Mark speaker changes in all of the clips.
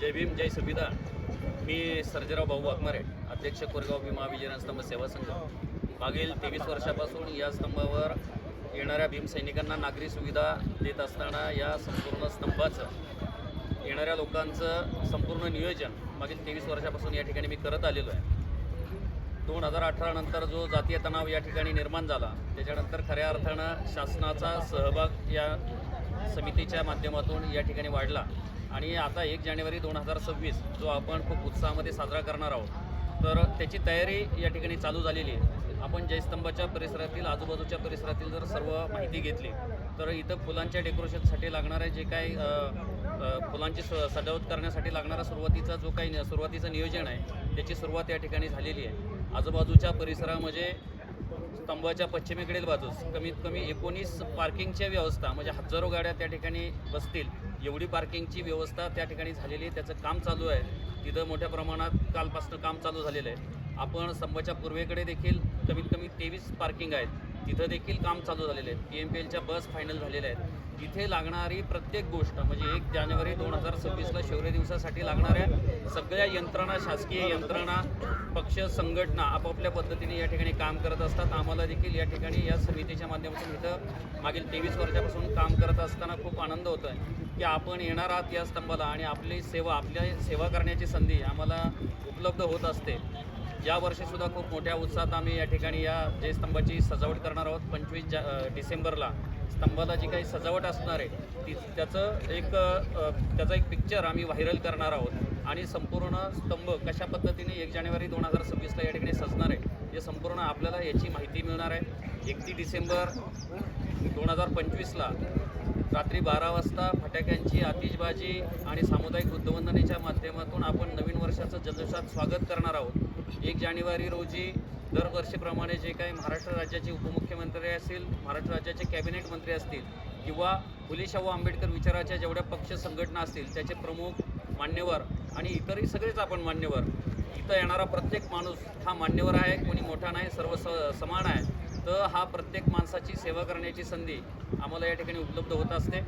Speaker 1: जय भीम जय संविधान मी सर्जेराव भाऊ वाघमारे अध्यक्ष कोरेगाव भीमा विजयन स्तंभ सेवा संघ. मागील तेवीस वर्षापासून या स्तंभावर येणाऱ्या भीमसैनिकांना नागरी सुविधा देत असताना या संपूर्ण स्तंभाचं येणाऱ्या लोकांचं संपूर्ण नियोजन मागील तेवीस वर्षापासून या ठिकाणी मी करत आलेलो आहे. दोन हजार अठरा नंतर जो जातीय तणाव या ठिकाणी निर्माण झाला त्याच्यानंतर खऱ्या अर्थानं शासनाचा सहभाग या समितीच्या माध्यमातून या ठिकाणी वाढला. आणि आता एक जानेवारी दोन हजार सव्वीस जो आपण खूप उत्साहामध्ये साजरा करणार आहोत तर त्याची तयारी या ठिकाणी चालू झालेली आहे. आपण जयस्तंभाच्या परिसरातील आजूबाजूच्या परिसरातील जर सर्व माहिती घेतली तर इथं फुलांच्या डेकोरेशनसाठी लागणारे जे काही फुलांची स सजावट करण्यासाठी लागणारा सुरुवातीचा जो काही सुरुवातीचं नियोजन आहे त्याची सुरुवात या ठिकाणी झालेली आहे. आजूबाजूच्या परिसरामध्ये स्तंभाच्या पश्चिमेकडील बाजूस कमीत कमी एकोणीस पार्किंगच्या व्यवस्था म्हणजे हजारो गाड्या त्या ठिकाणी बसतील. एवढी पार्किंगची व्यवस्था त्या ठिकाणी झालेली आहे. त्याचं काम चालू आहे. तिथं मोठ्या प्रमाणात कालपासून काम चालू झालेलं आहे. आपण संभाच्या पूर्वेकडे देखील कमीत कमी तेवीस पार्किंग आहेत. तिथं देखील काम चालू झालेलं आहे. पी एम पी एलच्या बस फायनल झालेल्या आहेत. इथे लागणारी प्रत्येक गोष्ट म्हणजे एक जानेवारी दोन हजार सव्वीसला शौर्य दिवसासाठी लागणाऱ्या सगळ्या यंत्रणा शासकीय यंत्रणा पक्ष संघटना आपापल्या पद्धतीने या ठिकाणी काम करत असतात. आम्हाला देखील या ठिकाणी या समितीच्या माध्यमातून इथं मागील तेवीस वर्षापासून काम करत असताना खूप आनंद होतो आहे की आपण येणार आहात या स्तंभाला आणि आपली सेवा आपल्या सेवा करण्याची संधी आम्हाला उपलब्ध होत असते. या वर्षीसुद्धा खूप मोठ्या उत्साहात आम्ही या ठिकाणी या जय स्तंभाची सजावट करणार आहोत पंचवीस जा डिसेंबरला. स्तंभाला जी काही सजावट असणार आहे ती त्याचं एक त्याचा एक पिक्चर आम्ही व्हायरल करणार आहोत. आणि संपूर्ण स्तंभ कशा पद्धतीने एक जानेवारी दोन हजार सव्वीसला या ठिकाणी सजणार आहे हे संपूर्ण आपल्याला याची माहिती मिळणार आहे. एकतीस डिसेंबर दोन हजार पंचवीसला रात्री बारा वाजता फटाक्यांची आतिषबाजी आणि सामुदायिक उद्वंदनेच्या माध्यमातून आपण नवीन वर्षाचं जल्लोषात स्वागत करणार आहोत. एक जानेवारी रोजी दरवर्षीप्रमाणे जे काही महाराष्ट्र राज्याचे उपमुख्यमंत्री असतील महाराष्ट्र राज्याचे कॅबिनेट मंत्री असतील किंवा फुले शाहू आंबेडकर विचाराच्या जेवढ्या पक्ष संघटना असतील त्याचे प्रमुख मान्यवर आणि इतरही सगळेच आपण मान्यवर. इथं येणारा प्रत्येक माणूस हा मान्यवर आहे कोणी मोठा नाही सर्व स समान आहे. तर हा प्रत्येक माणसाची सेवा करण्याची संधी आम्हाला या ठिकाणी उपलब्ध होत असते.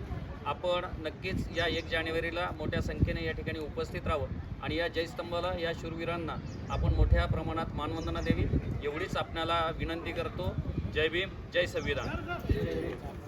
Speaker 1: आपण नक्कीच या एक जानेवारीला मोठ्या संख्येने या ठिकाणी उपस्थित राहावं आणि या जयस्तंभाला या शूरवीरांना आपण मोठ्या प्रमाणात मानवंदना द्यावी. एवढीच आपणाला विनंती करतो. जय भीम जय संविधान.